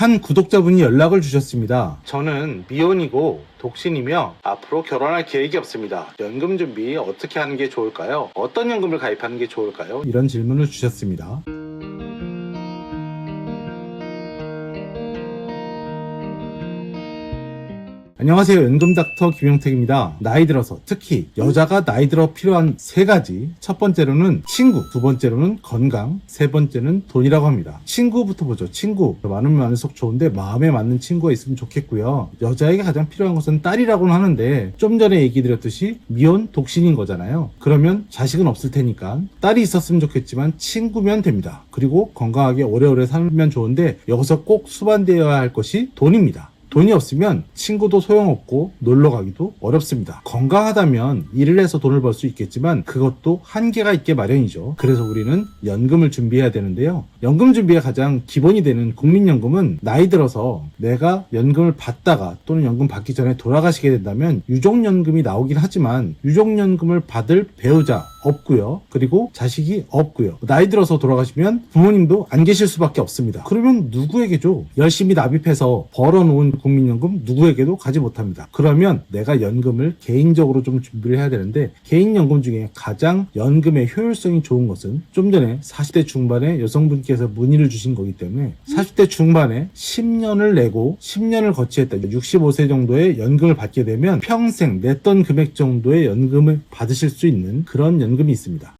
한 구독자분이 연락을 주셨습니다. 저는 미혼이고 독신이며 앞으로 결혼할 계획이 없습니다. 연금 준비 어떻게 하는 게 좋을까요? 어떤 연금을 가입하는 게 좋을까요? 이런 질문을 주셨습니다. 안녕하세요. 연금닥터 김영택입니다. 나이 들어서 특히 여자가 나이 들어 필요한 세 가지. 첫 번째로는 친구, 두 번째로는 건강, 세 번째는 돈이라고 합니다. 친구부터 보죠. 친구. 많으면 많을수록 좋은데 마음에 맞는 친구가 있으면 좋겠고요. 여자에게 가장 필요한 것은 딸이라고는 하는데 좀 전에 얘기 드렸듯이 미혼 독신인 거잖아요. 그러면 자식은 없을 테니까 딸이 있었으면 좋겠지만 친구면 됩니다. 그리고 건강하게 오래오래 살면 좋은데 여기서 꼭 수반되어야 할 것이 돈입니다. 돈이 없으면 친구도 소용없고 놀러 가기도 어렵습니다. 건강하다면 일을 해서 돈을 벌 수 있겠지만 그것도 한계가 있게 마련이죠. 그래서 우리는 연금을 준비해야 되는데요. 연금 준비의 가장 기본이 되는 국민연금은 나이 들어서 내가 연금을 받다가 또는 연금 받기 전에 돌아가시게 된다면 유족연금이 나오긴 하지만 유족연금을 받을 배우자 없고요. 그리고 자식이 없고요. 나이 들어서 돌아가시면 부모님도 안 계실 수밖에 없습니다. 그러면 누구에게죠? 열심히 납입해서 벌어놓은 국민연금 누구에게도 가지 못합니다. 그러면 내가 연금을 개인적으로 좀 준비를 해야 되는데 개인연금 중에 가장 연금의 효율성이 좋은 것은 좀 전에 40대 중반에 여성분께서 문의를 주신 거기 때문에 40대 중반에 10년을 내고 10년을 거치했다. 65세 정도의 연금을 받게 되면 평생 냈던 금액 정도의 연금을 받으실 수 있는 그런 연금 이 있습니다.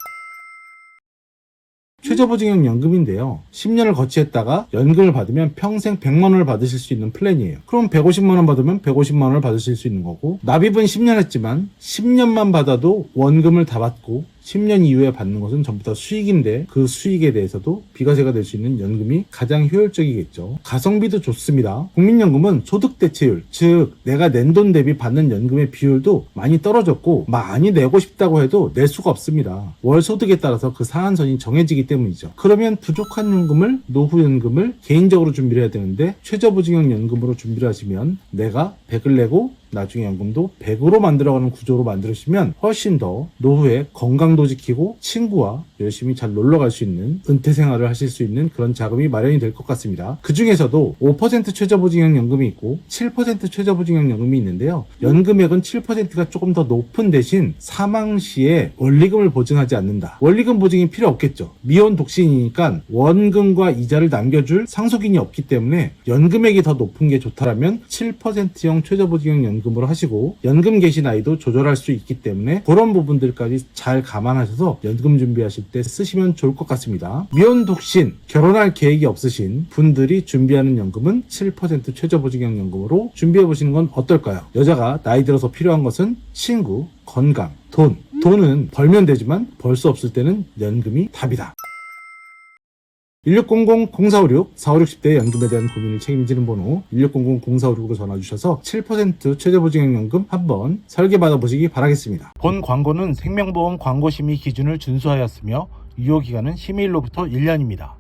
최저보증형 연금인데요. 10년을 거치했다가 연금을 받으면 평생 100만 원을 받으실 수 있는 플랜이에요. 그럼 150만 원 받으면 150만 원을 받으실 수 있는 거고 납입은 10년 했지만 10년만 받아도 원금을 다 받고 10년 이후에 받는 것은 전부 다 수익인데 그 수익에 대해서도 비과세가 될 수 있는 연금이 가장 효율적이겠죠. 가성비도 좋습니다. 국민연금은 소득 대체율, 즉 내가 낸 돈 대비 받는 연금의 비율도 많이 떨어졌고 많이 내고 싶다고 해도 낼 수가 없습니다. 월 소득에 따라서 그 상한선이 정해지기 때문이죠. 그러면 부족한 연금을 노후 연금을 개인적으로 준비를 해야 되는데 최저보증형 연금으로 준비를 하시면 내가 100을 내고 나중에 연금도 100으로 만들어가는 구조로 만들으시면 훨씬 더 노후에 건강도 지키고 친구와 열심히 잘 놀러 갈 수 있는 은퇴 생활을 하실 수 있는 그런 자금이 마련이 될 것 같습니다. 그 중에서도 5% 최저보증형 연금이 있고 7% 최저보증형 연금이 있는데요. 연금액은 7%가 조금 더 높은 대신 사망 시에 원리금을 보증하지 않는다. 원리금 보증이 필요 없겠죠. 미혼 독신이니까 원금과 이자를 남겨줄 상속인이 없기 때문에 연금액이 더 높은 게 좋다라면 7%형 최저보증형 연금 으로 하시고 연금 개시 나이도 조절할 수 있기 때문에 그런 부분들까지 잘 감안하셔서 연금 준비하실 때 쓰시면 좋을 것 같습니다. 미혼 독신 결혼할 계획이 없으신 분들이 준비하는 연금은 7% 최저보증형 연금으로 준비해 보시는 건 어떨까요? 여자가 나이 들어서 필요한 것은 친구, 건강, 돈. 돈은 벌면 되지만 벌 수 없을 때는 연금이 답이다. 1600-0456 4560대 연금에 대한 고민을 책임지는 번호 1600-0456으로 전화 주셔서 7% 최저보증형 연금 한번 설계받아 보시기 바라겠습니다. 본 광고는 생명보험 광고심의 기준을 준수하였으며 유효기간은 심의일로부터 1년입니다.